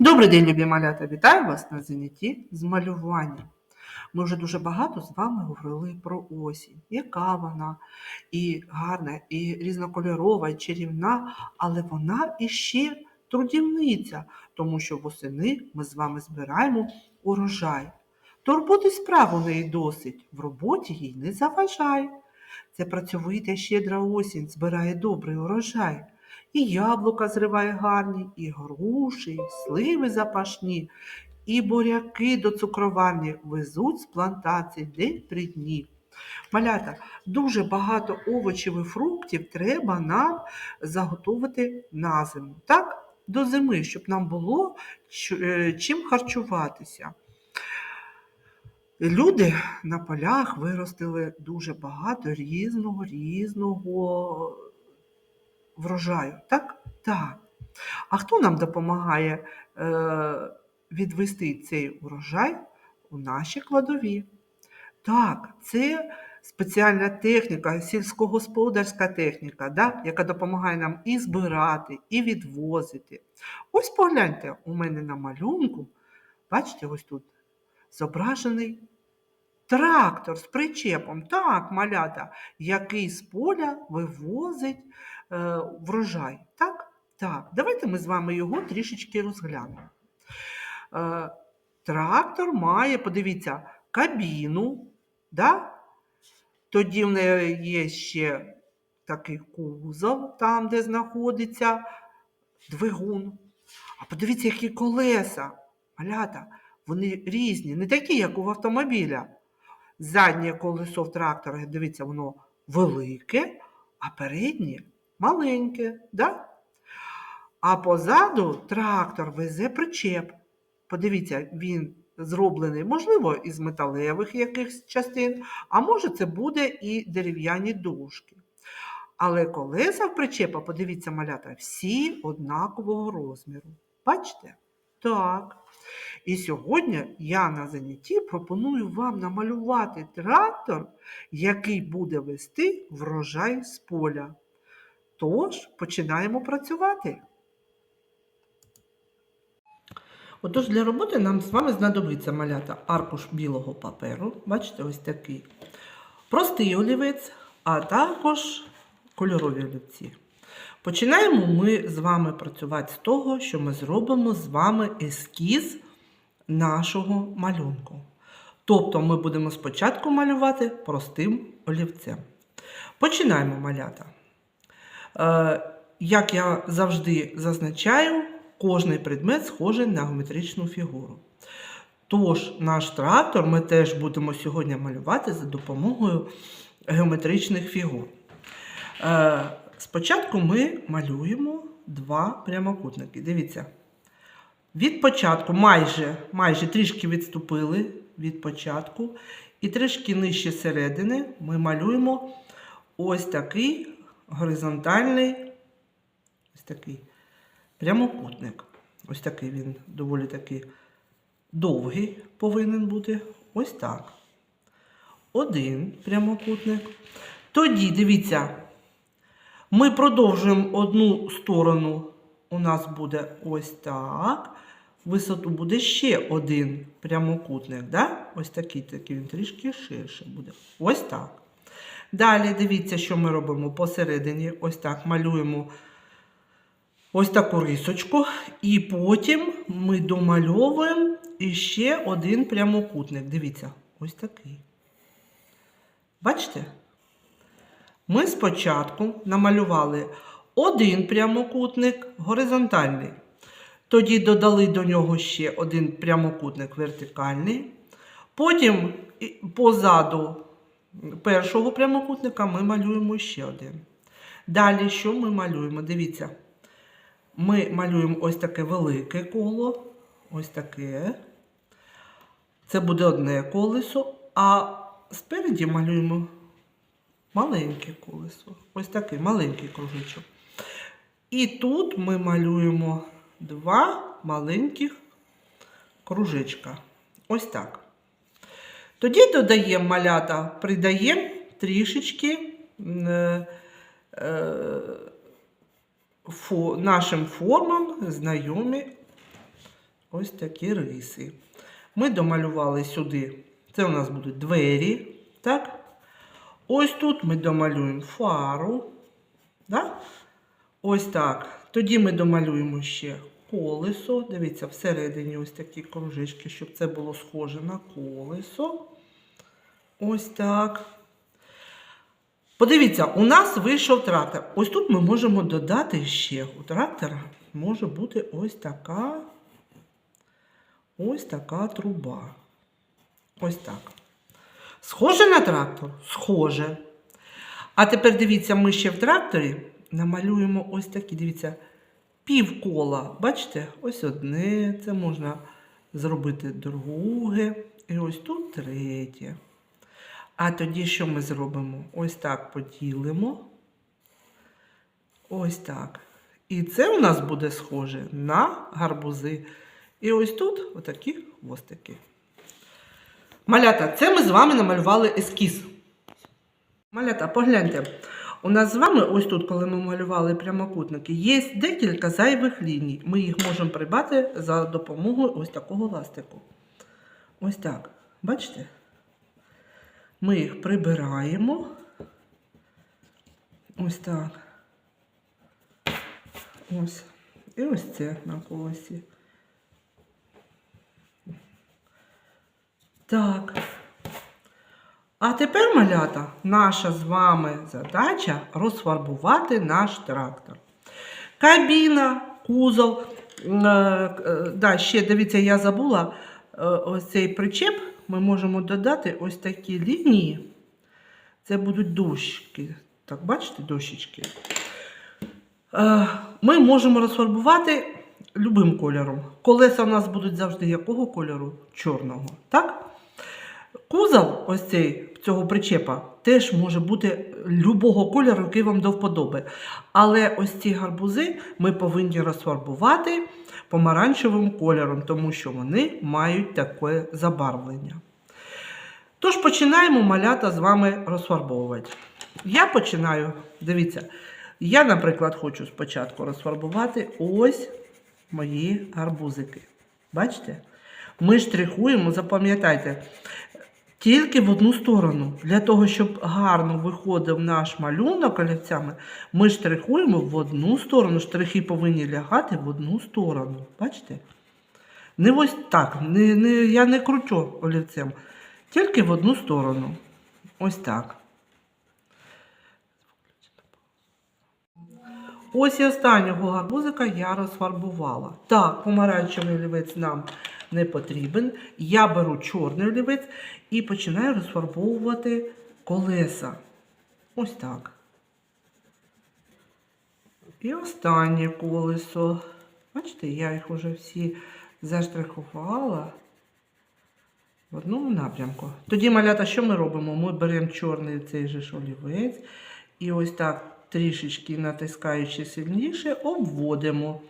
Добрий день, любі малята! Вітаю вас на занятті з малювання. Ми вже дуже багато з вами говорили про осінь. Яка вона і гарна, і різнокольорова, і чарівна, але вона іще трудівниця, тому що восени ми з вами збираємо урожай. Турботи справ у неї досить, в роботі їй не заважай. Це працьовита щедра осінь збирає добрий урожай. І яблука зриває гарні, і груші, і сливи запашні, і буряки до цукроварні везуть з плантацій день при дні. Малята, дуже багато овочів і фруктів треба нам заготовити на зиму. Так, до зими, щоб нам було е, чим харчуватися. Люди на полях виростили дуже багато різного різного врожаю. Так? Так. А хто нам допомагає е, відвести цей урожай у наші кладові? Так, це спеціальна техніка, сільськогосподарська техніка, да, яка допомагає нам і збирати, і відвозити. Ось погляньте, у мене на малюнку, бачите, ось тут зображений трактор з причепом, так, малята, який з поля вивозить е, врожай. Так? Так, давайте ми з вами його трішечки розглянемо. Е, трактор має, подивіться, кабіну, да? тоді в неї є ще такий кузов, там, де знаходиться двигун. А подивіться, які колеса, малята, вони різні, не такі, як у автомобіля. Заднє колесо в трактора, дивіться, воно велике, а переднє маленьке. Да? А позаду трактор везе причеп. Подивіться, він зроблений, можливо, із металевих якихось частин, а може, це буде і дерев'яні дужки. Але колеса в причепа, подивіться, малята, всі однакового розміру. Бачите? Так. І сьогодні я на занятті пропоную вам намалювати трактор, який буде вести врожай з поля. Тож починаємо працювати. Отож, для роботи нам з вами знадобиться малята аркуш білого паперу. Бачите, ось такий. Простий олівець, а також кольорові олівці. Починаємо ми з вами працювати з того, що ми зробимо з вами ескіз нашого малюнку. Тобто ми будемо спочатку малювати простим олівцем. Починаємо малята. Е, як я завжди зазначаю, кожний предмет схожий на геометричну фігуру. Тож, наш трактор ми теж будемо сьогодні малювати за допомогою геометричних фігур. Е, спочатку ми малюємо два прямокутники. Дивіться. Від початку майже, майже трішки відступили від початку. І трішки нижче середини ми малюємо ось такий горизонтальний ось такий прямокутник. Ось такий він доволі таки довгий повинен бути. Ось так. Один прямокутник. Тоді, дивіться, ми продовжуємо одну сторону. У нас буде ось так. Висоту буде ще один прямокутник. Да? Ось такий, такий він трішки ширше буде. Ось так. Далі дивіться, що ми робимо посередині. Ось так малюємо ось таку рисочку. І потім ми домальовуємо іще один прямокутник. Дивіться, ось такий. Бачите? Ми спочатку намалювали один прямокутник горизонтальний. Тоді додали до нього ще один прямокутник вертикальний. Потім позаду першого прямокутника ми малюємо ще один. Далі, що ми малюємо? Дивіться, ми малюємо ось таке велике коло. Ось таке. Це буде одне колесо, а спереді малюємо маленьке колесо. Ось такий маленький кружечок. І тут ми малюємо два маленьких кружечка. Ось так. Тоді додаємо малята, придаємо трішечки е, е, нашим формам знайомі ось такі риси. Ми домалювали сюди. Це у нас будуть двері. Так? Ось тут ми домалюємо фару. Да? Ось так. Тоді ми домалюємо ще колесо. Дивіться, всередині ось такі кружечки, щоб це було схоже на колесо. Ось так. Подивіться, у нас вийшов трактор. Ось тут ми можемо додати ще. У трактора може бути ось така. Ось така труба. Ось так. Схоже на трактор? Схоже. А тепер дивіться, ми ще в тракторі намалюємо ось такі, дивіться, півкола. Бачите? Ось одне, це можна зробити друге. І ось тут третє. А тоді що ми зробимо? Ось так поділимо. Ось так. І це у нас буде схоже на гарбузи. І ось тут отакі хвостики. Малята, це ми з вами намалювали ескіз. Малята, погляньте. У нас з вами, ось тут, коли ми малювали прямокутники, є декілька зайвих ліній. Ми їх можемо прибати за допомогою ось такого ластику. Ось так. Бачите? Ми їх прибираємо. Ось так. Ось. І ось це на колесі. Так. А тепер, малята, наша з вами задача розфарбувати наш трактор. Кабіна, кузов. е, е, Да, ще дивіться, я забула е, ось цей причеп. Ми можемо додати ось такі лінії. Це будуть дощки. Так, бачите, дощечки. Ми можемо розфарбувати любим кольором. Колеса у нас будуть завжди якого кольору? Чорного. Так? Кузов ось цей цього причепа теж може бути любого кольору, який вам до вподоби. Але ось ці гарбузи ми повинні розфарбувати помаранчевим кольором, тому що вони мають таке забарвлення. Тож починаємо малята з вами розфарбовувати. Я починаю, дивіться, я, наприклад, хочу спочатку розфарбувати ось мої гарбузики. Бачите? Ми штрихуємо, запам'ятайте, тільки в одну сторону. Для того, щоб гарно виходив наш малюнок олівцями, ми штрихуємо в одну сторону. Штрихи повинні лягати в одну сторону. Бачите? Не ось так. Не, не, я не кручу олівцем. Тільки в одну сторону. Ось так. Ось і останнього гарбузика я розфарбувала. Так, помаранчевий олівець нам не потрібен. Я беру чорний олівець і починаю розфарбовувати колеса. Ось так. І останнє колесо. Бачите, я їх вже всі заштрихувала в одному напрямку. Тоді, малята, що ми робимо? Ми беремо чорний цей же олівець і ось так трішечки натискаючи сильніше, обводимо,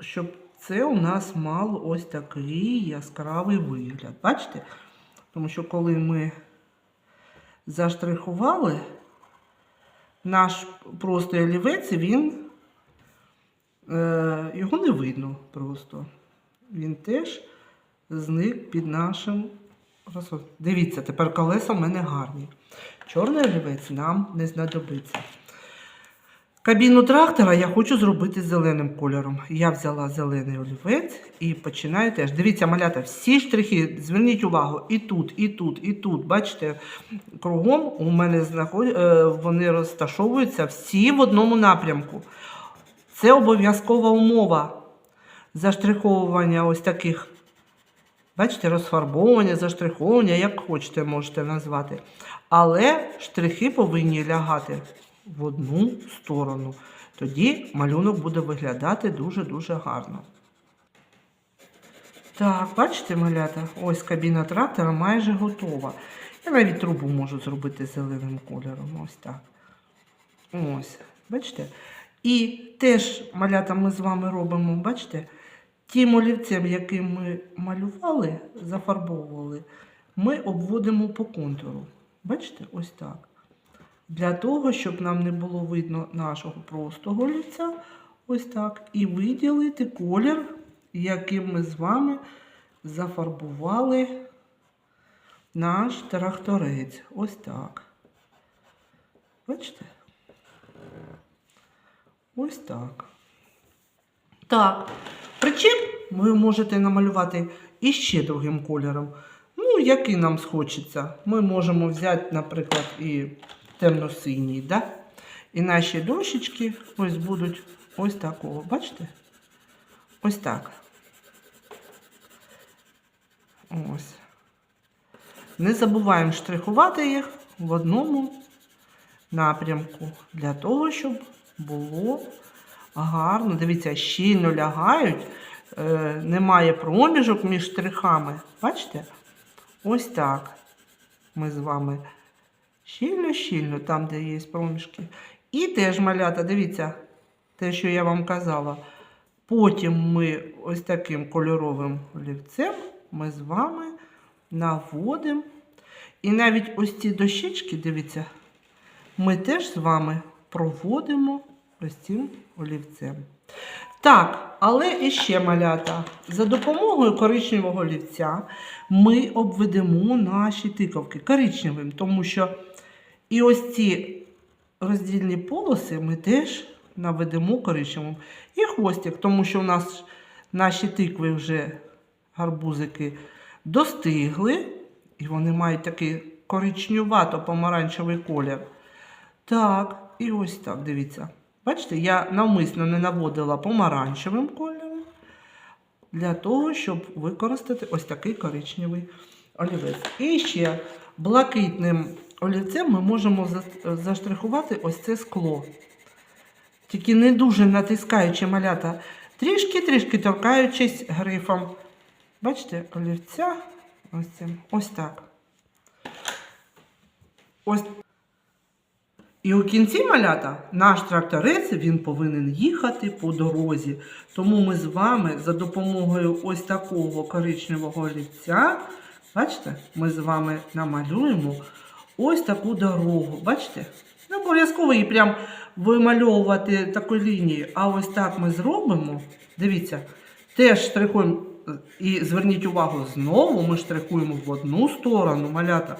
щоб це у нас мало ось такий яскравий вигляд. Бачите? Тому що коли ми заштрихували, наш простий олівець, він е, його не видно просто. Він теж зник під нашим розсо- Дивіться, тепер колеса в мене гарні. Чорний олівець нам не знадобиться. Кабіну трактора я хочу зробити зеленим кольором. Я взяла зелений олівець і починаю теж. Дивіться, малята, всі штрихи, зверніть увагу, і тут, і тут, і тут. Бачите, кругом у мене знаход... е, вони розташовуються всі в одному напрямку. Це обов'язкова умова заштриховування ось таких. Бачите, розфарбовування, заштриховування, як хочете, можете назвати. Але штрихи повинні лягати в одну сторону. Тоді малюнок буде виглядати дуже-дуже гарно. Так, бачите, малята, ось кабіна трактора майже готова. Я навіть трубу можу зробити зеленим кольором. Ось так. Ось, бачите? І теж малята ми з вами робимо, бачите, тим олівцем, яким ми малювали, зафарбовували, ми обводимо по контуру. Бачите, ось так. Для того, щоб нам не було видно нашого простого олівця, ось так, і виділити колір яким ми з вами зафарбували наш тракторець. Ось так. Бачите? Ось так. Так. Причем ви можете намалювати іще другим кольором. Ну, який нам схочеться. Ми можемо взяти, наприклад, і темно-синій, да? І наші дощечки ось будуть ось такого. Бачите? Ось так. Ось. Не забуваємо штрихувати їх в одному напрямку для того, щоб було гарно. Дивіться, щільно лягають, е, немає проміжок між штрихами. Бачите? Ось так. Ми з вами щільно-щільно, там, де є проміжки. І теж малята, дивіться, те, що я вам казала. Потім ми ось таким кольоровим олівцем ми з вами наводимо. І навіть ось ці дощечки, дивіться, ми теж з вами проводимо ось цим олівцем. Так, але іще малята. За допомогою коричневого олівця ми обведемо наші тиковки коричневим, тому що і ось ці роздільні полоси ми теж наведемо коричневим. І хвостик, тому що у нас наші тикви вже гарбузики достигли, і вони мають такий коричнювато-помаранчевий колір. Так, і ось так, дивіться. Бачите, я навмисно не наводила помаранчевим кольором для того, щоб використати ось такий коричневий олівець. І ще блакитним олівцем ми можемо заштрихувати ось це скло. Тільки не дуже натискаючи малята, трішки-трішки торкаючись грифом. Бачите, олівця ось цим. Ось так. Ось. І у кінці малята наш тракторець він повинен їхати по дорозі. Тому ми з вами за допомогою ось такого коричневого олівця, бачите, ми з вами намалюємо ось таку дорогу. Бачите? Не обов'язково її прям вимальовувати такою лінією, а ось так ми зробимо. Дивіться, теж штрихуємо. І зверніть увагу, знову ми штрихуємо в одну сторону малята.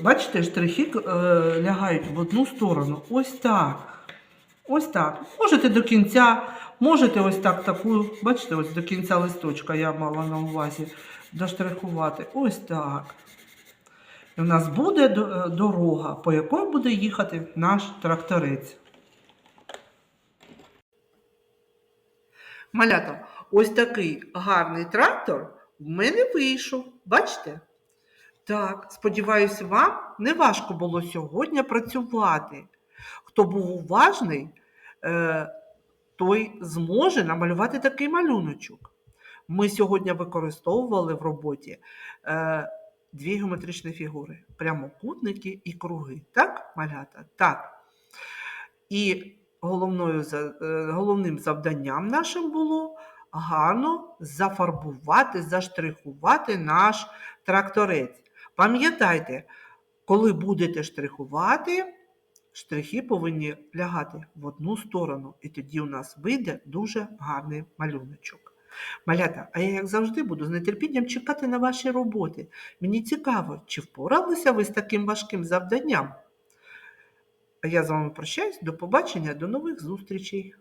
Бачите, штрихи е, лягають в одну сторону. Ось так. Ось так. Можете до кінця, можете ось так таку, бачите, ось до кінця листочка я мала на увазі доштрихувати. Ось так. І у нас буде е, дорога, по якій буде їхати наш тракторець. Малята, ось такий гарний трактор в мене вийшов. Бачите? Так, сподіваюся, вам не важко було сьогодні працювати. Хто був уважний, е, той зможе намалювати такий малюночок. Ми сьогодні використовували в роботі е, дві геометричні фігури: прямокутники і круги. Так, малята? Так. І головною, е, головним завданням нашим було гарно зафарбувати, заштрихувати наш тракторець. Пам'ятайте, коли будете штрихувати, штрихи повинні лягати в одну сторону, і тоді у нас вийде дуже гарний малюночок. Малята, а я, як завжди, буду з нетерпінням чекати на ваші роботи. Мені цікаво, чи впоралися ви з таким важким завданням? А я з вами прощаюсь. До побачення, до нових зустрічей.